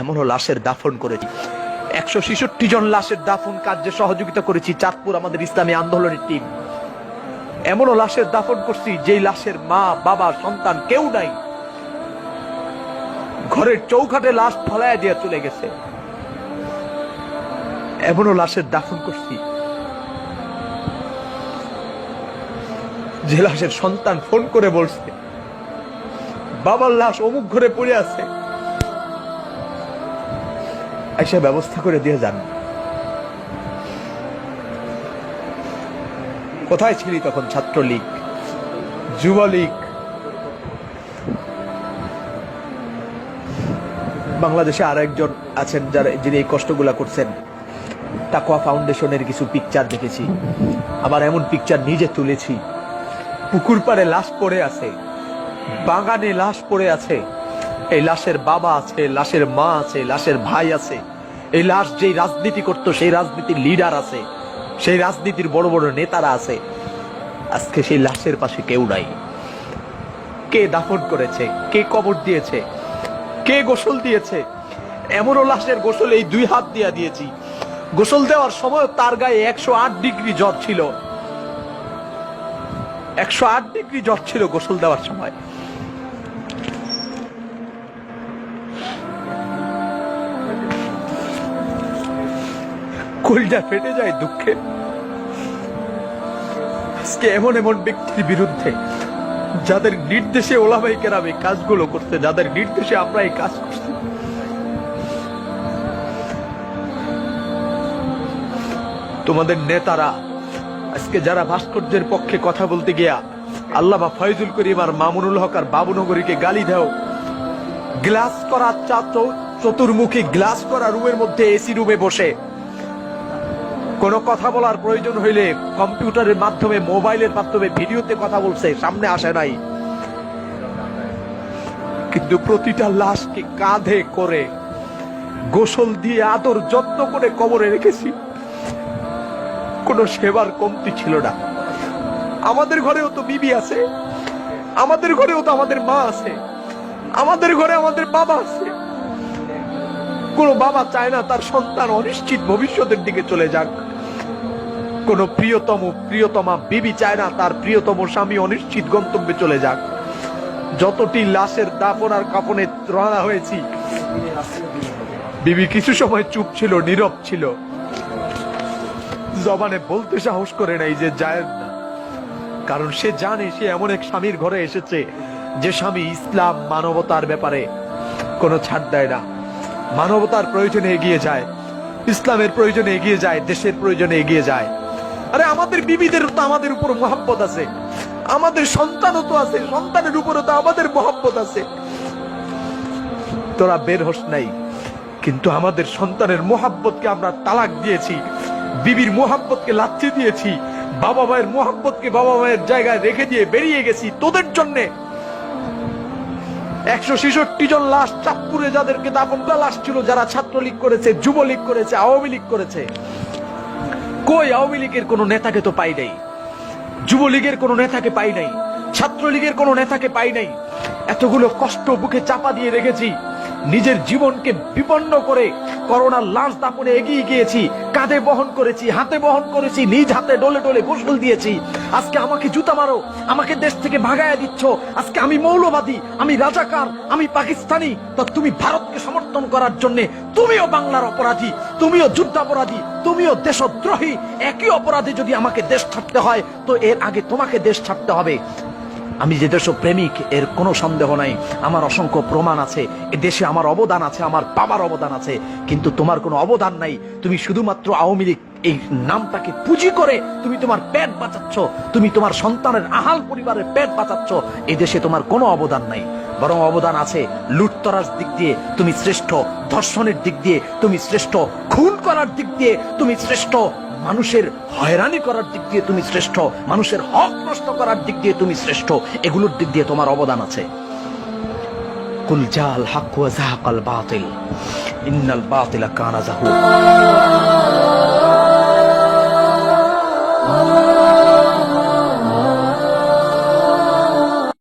এমনও লাশের দাফন করেছি। একশো ছেষট্টি জন লাশের দাফন কার্যে সহযোগিতা করেছি চাঁদপুর আমাদের ইসলামী আন্দোলনের টিম এমনও লাশের দাফন করছি যেই লাশের মা, বাবা, সন্তান কেউ নাই। ঘরের চৌখাটে লাশ ফলায় দিয়ে চলে গেছে। এমনও লাশের দাফন করছি। যে লাশের সন্তান ফোন করে বলছে, বাবার লাশ অমুক ঘরে পড়ে আছে। এসে ব্যবস্থা করে দিয়ে যান। কোথায় ছিলি তখন ছাত্রলীগ? যুবলীগ? বাংলাদেশে আর একজন আছেন যারা যিনি এই কষ্টগুলা করছেন। টাকোয়া ফাউন্ডেশনের কিছু পিকচার দেখেছি। আবার এমন পিকচার নিজে তুলেছি। পুকুর পাড়ে লাশ পড়ে আছে। বাগানে লাশ পড়ে আছে। এই লাশের বাবা আছে, লাশের মা আছে, লাশের ভাই আছে। এই লাশ যেই রাজনীতি করতো, সেই রাজনীতির লিডার আছে। সেই রাজনীতির বড় বড় নেতারা আছে। আজকে সেই লাশের পাশে কেউ নাই। কে দাফন করেছে, কে কবর দিয়েছে, কে গোসল দিয়েছে? এমনও লাশের গোসল এই দুই হাত দিয়া দিয়েছি। গোসল দেওয়ার সময় তার গায়ে একশো আট ডিগ্রি জ্বর ছিল। একশো আট ডিগ্রি জ্বর ছিল গোসল দেওয়ার সময়। কলজা ফেটে যায় দুঃখে। আজকে এমন এমন ব্যক্তির বিরুদ্ধে, যাদের নির্দেশে ওলামাই কেরাম এই কাজগুলো করতে যাদের নির্দেশে আমরা এই কাজ করছি। তোমাদের নেতারা, আজকে যারা ভাস্কর্যের পক্ষে কথা বলতে গিয়া আল্লাহ বা ফয়জুল করিম আর মামুনুল হক আর বাবুনগরীকে গালি দেও, গ্লাস করা চাত চতুর্মুখী গ্লাস করা রুমের মধ্যে এসি রুমে বসে কোনো কথা বলার প্রয়োজন হইলে কম্পিউটারের মাধ্যমে, মোবাইলের মাধ্যমে ভিডিওতে কথা বলছে, সামনে আসে নাই। কিন্তু প্রতিটা লাশকে কাঁধে করে, গোসল দিয়ে আদর যত্ন করে কবরে রেখেছি। কোনো সেবার কমতি ছিল না। আমাদের ঘরেও তো বিবি আছে। আমাদের ঘরেও তো আমাদের মা আছে। আমাদের ঘরে আমাদের বাবা আছে। কোন বাবা চায় না তার সন্তান অনিশ্চিত ভবিষ্যতের দিকে চলে যাক। কোন প্রিয়তম, প্রিয়তমা বিবি চায় না, তার প্রিয়তম স্বামী অনিশ্চিত গন্তব্যে চলে যাক। যতটি লাশের দাফন আর কাপনে রওনা হয়েছি, বিবি কিছু সময় চুপ ছিল, নীরব ছিল। জবানে বলতে সাহস করে নাই যে যায় না। কারণ সে জানে সে এমন এক স্বামীর ঘরে এসেছে, যে স্বামী ইসলাম মানবতার ব্যাপারে কোনো ছাড় দেয় না। মানবতার প্রয়োজনে এগিয়ে যায়, ইসলামের প্রয়োজনে এগিয়ে যায়, দেশের প্রয়োজনে এগিয়ে যায়। আরে আমাদের বিবিদের তো আমাদের উপর মহাব্বত আছে। আমাদের সন্তানও তো আছে, সন্তানের উপরও তো আমাদের মহাব্বত আছে। তোরা বের হোস নাই, কিন্তু আমাদের সন্তানের মোহাব্বতকে আমরা তালাক দিয়েছি, বিবির মোহাব্বতকে লাচ্ছি দিয়েছি, বাবা মায়ের মোহাব্বতকে বাবা মায়ের জায়গায় রেখে দিয়ে বেরিয়ে গেছি তোদের জন্যে। একশো ছেষট্টি জন লাশ চাঁদপুরে যাদেরকে দাপন লাশ ছিল, যারা ছাত্রলীগ করেছে, যুবলীগ করেছে, আওয়ামী লীগ করেছে। কই আওয়ামী লীগের কোনো নেতাকে তো পাই নাই? যুবলীগের কোনো নেতাকে পাই নাই? ছাত্রলীগের কোনো নেতাকে পাই নাই? এতগুলো কষ্ট বুকে চাপা দিয়ে রেখেছি। নিজের জীবনকে বিপন্ন করে করোনার লাশ দাপনে এগিয়ে গিয়েছি। কাঁধে বহন করেছি, হাতে বহন করেছি, নিজ হাতে ডলে ডলে গোসল দিয়েছি। আজকে আমাকে জুতা মারো, আমাকে দেশ থেকে ভাগায় দিচ্ছ। আজকে আমি মৌলবাদী, আমি রাজাকার, আমি পাকিস্তানি। তো তুমি ভারতকে সমর্থন করার জন্য তুমিও বাংলার অপরাধী, তুমিও যুদ্ধাপরাধী, তুমিও দেশদ্রোহী, একই অপরাধে যদি আমাকে দেশ ছাড়তে হয়, তো এর আগে তোমাকে দেশ ছাড়তে হবে। আমি যে দেশ প্রেমিক, এর কোনো সন্দেহ নাই। আমার অসংখ্য প্রমাণ আছে। এ দেশে আমার অবদান আছে, আমার বাবার অবদান আছে। কিন্তু তোমার কোনো অবদান নাই। তুমি শুধুমাত্র আওয়ামী লীগ এই নামটাকে পুঁজি করে তুমি তোমার পেট বাঁচাচ্ছ। তুমি তোমার সন্তানের আহাল পরিবারের পেট বাঁচাচ্ছ। এই দেশে তোমার কোনো অবদান নাই। বরং অবদান আছে লুটতরার দিক দিয়ে তুমি শ্রেষ্ঠ, ধর্ষণের দিক দিয়ে তুমি শ্রেষ্ঠ, খুন করার দিক দিয়ে তুমি শ্রেষ্ঠ, মানুষের হয়রানি করার দিক দিয়ে তুমি শ্রেষ্ঠ, মানুষের হক নষ্ট করার দিক দিয়ে তুমি শ্রেষ্ঠ, এগুলোর দিক দিয়ে তোমার অবদান আছে। কুল জাল হাক ওয়া জাহাকাল বাতিল, ইন্নাল বাতিলা কানা জাহুক